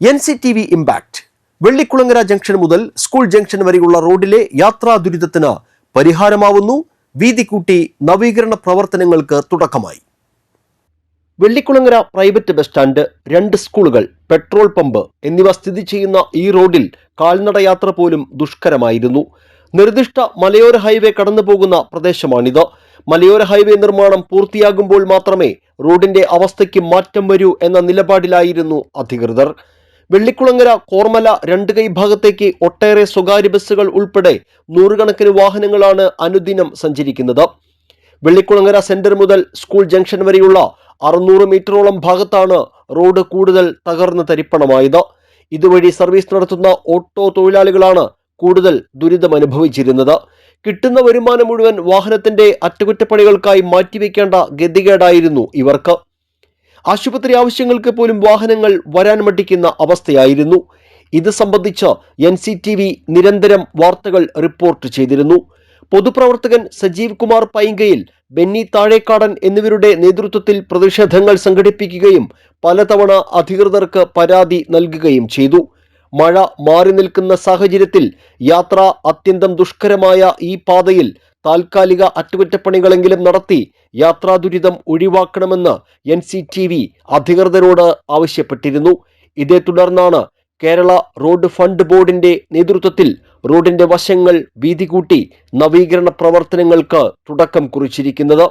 N C T V impact. Vellikkulangara junction മുതൽ school junction വരെയുള്ള റോഡിലെ യാത്രാ ദുരിതത്തിന് പരിഹാരമാവുന്നു. വീതി കൂട്ടി നവീകരണ പ്രവർത്തനങ്ങൾക്ക് തുടക്കമായി. വെള്ളിക്കുളങ്ങര പ്രൈവറ്റ് ബസ് സ്റ്റാൻഡ് രണ്ട് സ്കൂളുകൾ പെട്രോൾ പമ്പ് എന്നിവ സ്ഥിതി ചെയ്യുന്ന ഈ റോഡിൽ കാൽനടയാത്ര പോലും ദുഷ്കരമായിരുന്നു. നിർദ്ദിഷ്ട മലയോര ഹൈവേ കടന്നു പോകുന്ന പ്രദേശമാണിത്. മലയോര ഹൈവേ നിർമ്മാണം പൂർത്തിയാകുമ്പോൾ മാത്രമേ റോഡിന്റെ അവസ്ഥയ്ക്ക് മാറ്റം വരൂ എന്ന നിലപാടിലായിരുന്നു അധികൃതർ. വെള്ളിക്കുളങ്ങര കോർമല രണ്ട് കൈ ഭാഗത്തേക്ക് ഒട്ടേറെ സ്വകാര്യ ബസ്സുകൾ ഉൾപ്പെടെ നൂറുകണക്കിന് വാഹനങ്ങളാണ് അനുദിനം സഞ്ചരിക്കുന്നത്. വെള്ളിക്കുളങ്ങര സെന്റർ മുതൽ സ്കൂൾ ജംഗ്ഷൻ വരെയുള്ള അറുന്നൂറ് മീറ്ററോളം ഭാഗത്താണ് റോഡ് കൂടുതൽ തകർന്ന് തരിപ്പണമായത്. ഇതുവഴി സർവീസ് നടത്തുന്ന ഓട്ടോ തൊഴിലാളികളാണ് കൂടുതൽ ദുരിതം അനുഭവിച്ചിരുന്നത്. കിട്ടുന്ന വരുമാനം മുഴുവൻ വാഹനത്തിന്റെ അറ്റകുറ്റപ്പണികൾക്കായി മാറ്റിവെക്കേണ്ട ഗതികേടായിരുന്നു ഇവർക്ക്. ആശുപത്രി ആവശ്യങ്ങൾക്ക് പോലും വാഹനങ്ങൾ വരാൻ മടിക്കുന്ന അവസ്ഥയായിരുന്നു. ഇത് സംബന്ധിച്ച് എൻ സി ടി വി നിരന്തരം വാർത്തകൾ റിപ്പോർട്ട് ചെയ്തിരുന്നു. പൊതുപ്രവർത്തകൻ സജീവ് കുമാർ പൈങ്കയിൽ ബെന്നി താഴേക്കാടൻ എന്നിവരുടെ നേതൃത്വത്തിൽ പ്രതിഷേധങ്ങൾ സംഘടിപ്പിക്കുകയും പലതവണ അധികൃതർക്ക് പരാതി നൽകുകയും ചെയ്തു. മഴ മാറി നിൽക്കുന്ന സാഹചര്യത്തിൽ യാത്ര അത്യന്തം ദുഷ്കരമായ ഈ പാതയിൽ താൽക്കാലിക അറ്റകുറ്റപ്പണികളെങ്കിലും നടത്തി യാത്രാ ദുരിതം ഒഴിവാക്കണമെന്ന് എൻ സി ടി വി അധികൃതരോട് ആവശ്യപ്പെട്ടിരുന്നു. ഇതേ തുടർന്നാണ് കേരള റോഡ് ഫണ്ട് ബോർഡിന്റെ നേതൃത്വത്തിൽ റോഡിന്റെ വശങ്ങൾ വീതി കൂട്ടി നവീകരണ പ്രവർത്തനങ്ങൾക്ക് തുടക്കം കുറിച്ചിരിക്കുന്നത്.